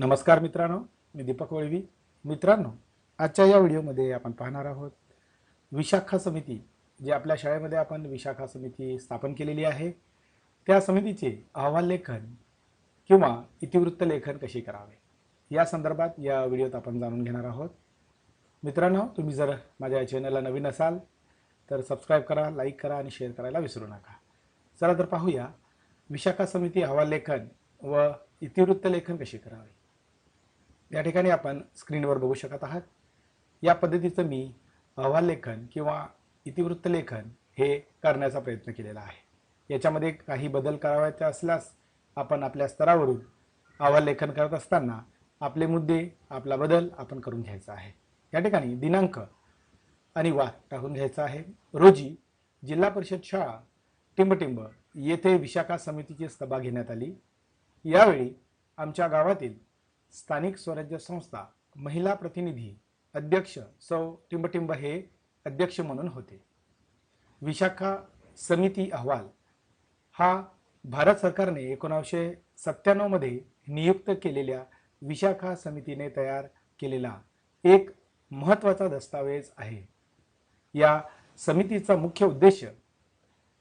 नमस्कार मित्रांनो मी दीपक वळवी. मित्रांनो आजच्या या व्हिडिओमध्ये आपण पाहणार आहोत विशाखा समिती जी आपल्या शाळेमध्ये आपण विशाखा समिती स्थापन केलेली आहे. त्या समितीचे अहवाल लेखन किंवा इतिवृत्त लेखन कसे करावे या संदर्भात या व्हिडिओत आपण जाणून घेणार आहोत. मित्रांनो तुम्ही जर माझ्या चॅनलला नवीन असाल तर सबस्क्राईब करा लाईक करा आणि शेअर करायला विसरू नका. चला तर पाहूया विशाखा समिती अहवाल लेखन व इतिवृत्त लेखन कसे करावे या ठिकाणी आपण स्क्रीनवर बघू शकत आहात. या पद्धतीचं मी अहवाल लेखन किंवा इतिवृत्त लेखन हे करण्याचा प्रयत्न केलेला आहे. याच्यामध्ये काही बदल करावयाचे असल्यास आपण आपल्या स्तरावरून अहवाल लेखन करत असताना आपले मुद्दे आपला बदल आपण करून घ्यायचा आहे. या ठिकाणी दिनांक आणि वार टाकून घ्यायचा आहे. रोजी जिल्हा परिषद शाळा टिंबटिंब येथे विशाखा समितीची सभा घेण्यात आली. यावेळी आमच्या गावातील स्थानिक स्वराज्य संस्था महिला प्रतिनिधी अध्यक्ष सौ टिंबटिंब हे अध्यक्ष म्हणून होते. विशाखा समिती अहवाल. हा भारत सरकारने एकोणावीसशे सत्त्याण्णवमध्ये नियुक्त केलेल्या विशाखा समितीने तयार केलेला एक महत्त्वाचा दस्तावेज आहे. या समितीचा मुख्य उद्देश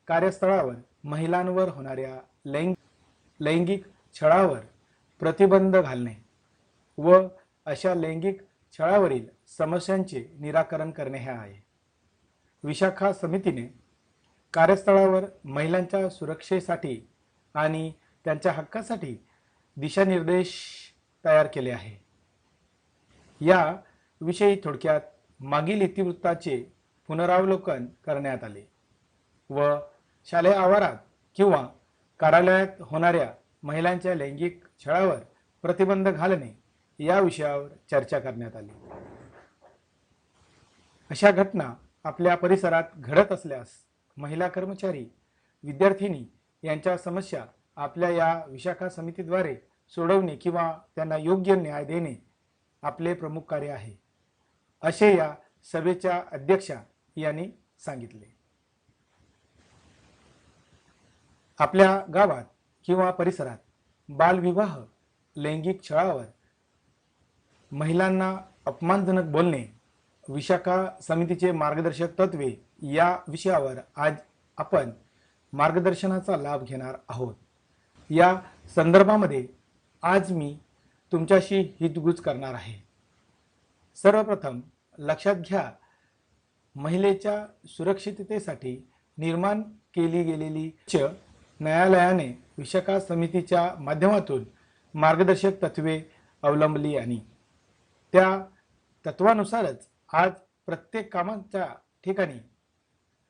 कार्यस्थळावर महिलांवर होणाऱ्या लैंग लैंगिक छळावर प्रतिबंध घालणे. व अशा लैंगिक छळावरील समस्यांचे निराकरण करणे हे आहे. विशाखा समितीने कार्यस्थळावर महिलांच्या सुरक्षेसाठी आणि त्यांच्या हक्कासाठी दिशानिर्देश तयार केले आहे. या विषयी थोडक्यात मागील इतिवृत्ताचे पुनरावलोकन करण्यात आले व शालेय आवारात किंवा कार्यालयात होणाऱ्या महिलांच्या लैंगिक छळावर प्रतिबंध घालणे या विषयावर चर्चा करण्यात आली. अशा घटना आपल्या परिसरात घडत असल्यास महिला कर्मचारी विद्यार्थिनी यांच्या समस्या आपल्या या विशाखा समितीद्वारे सोडवणे किंवा त्यांना योग्य न्याय देणे आपले प्रमुख कार्य आहे असे या सभेच्या अध्यक्षा यांनी सांगितले. आपल्या गावात किंवा परिसरात बालविवाह लैंगिक छळावर महिलांना अपमानजनक बोलणे विशाखा समितीचे मार्गदर्शक तत्वे या विषयावर आज आपण मार्गदर्शनाचा लाभ घेणार आहोत. या संदर्भामध्ये आज मी तुमच्याशी हितगुज करणार आहे. सर्वप्रथम लक्षात घ्या महिलेच्या सुरक्षिततेसाठी निर्माण केली गेलेली च न्यायालयाने विशाखा समितीच्या माध्यमातून मार्गदर्शक तत्वे अवलंबली आणि त्या तत्वानुसारच आज प्रत्येक कामाच्या ठिकाणी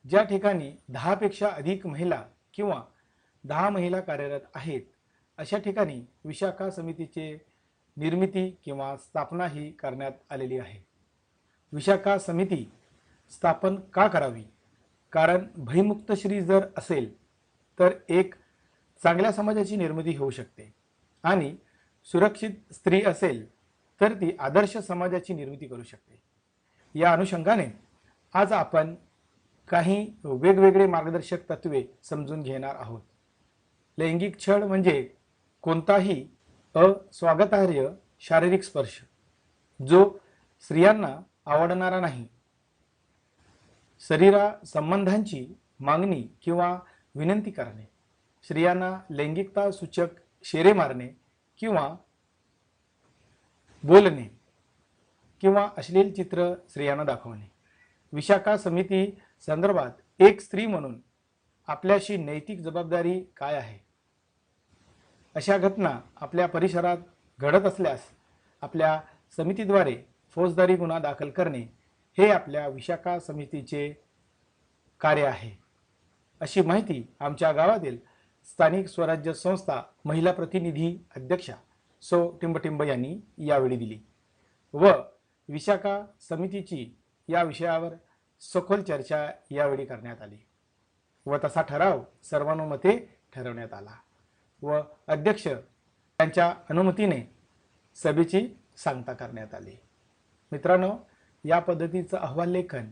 ज्या ठिकाणी दहापेक्षा अधिक महिला किंवा दहा महिला कार्यरत आहेत अशा ठिकाणी विशाखा समितीचे निर्मिती किंवा स्थापना ही करण्यात आलेली आहे. विशाखा समिती स्थापन का करावी? कारण भयमुक्त श्री जर असेल तर एक चांगल्या समाजाची निर्मिती होऊ शकते आणि सुरक्षित स्त्री असेल तर ती आदर्श समाजाची निर्मिती करू शकते. या अनुषंगाने आज आपण काही वेगवेगळे मार्गदर्शक तत्वे समजून घेणार आहोत. लैंगिक छळ म्हणजे कोणताही अस्वागतार्ह शारीरिक स्पर्श जो स्त्रियांना आवडणारा नाही. शरीरा संबंधांची मागणी किंवा विनंती करणे स्त्रियांना लैंगिकता सूचक शेरे मारणे किंवा बोलणे किंवा अश्लील चित्र स्त्रियांना दाखवणे. विशाखा समिती संदर्भात एक स्त्री म्हणून आपल्याशी नैतिक जबाबदारी काय आहे? अशा घटना आपल्या परिसरात घडत असल्यास आपल्या समितीद्वारे फौजदारी गुन्हा दाखल करणे हे आपल्या विशाखा समितीचे कार्य आहे. अशी माहिती आमच्या गावातील स्थानिक स्वराज्य संस्था महिला प्रतिनिधी अध्यक्षा सौ टिंबटिंब यांनी यावेळी दिली. व विशाखा समितीची या विषयावर सखोल चर्चा यावेळी करण्यात आली. व तसा ठराव सर्वानुमते ठरवण्यात आला. व अध्यक्ष त्यांच्या अनुमतीने सभेची सांगता करण्यात आली. मित्रांनो या पद्धतीचं अहवाल लेखन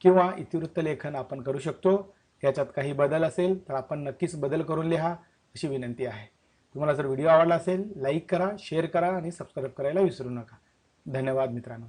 किंवा इतिवृत्त लेखन आपण करू शकतो. याच्यात काही बदल असेल तर आपण नक्कीच बदल करून लिहा अशी विनंती आहे. तुम्हाला जर व्हिडिओ आवडला असेल लाईक करा शेअर करा आणि सबस्क्राईब करायला विसरू नका. धन्यवाद मित्रांनो.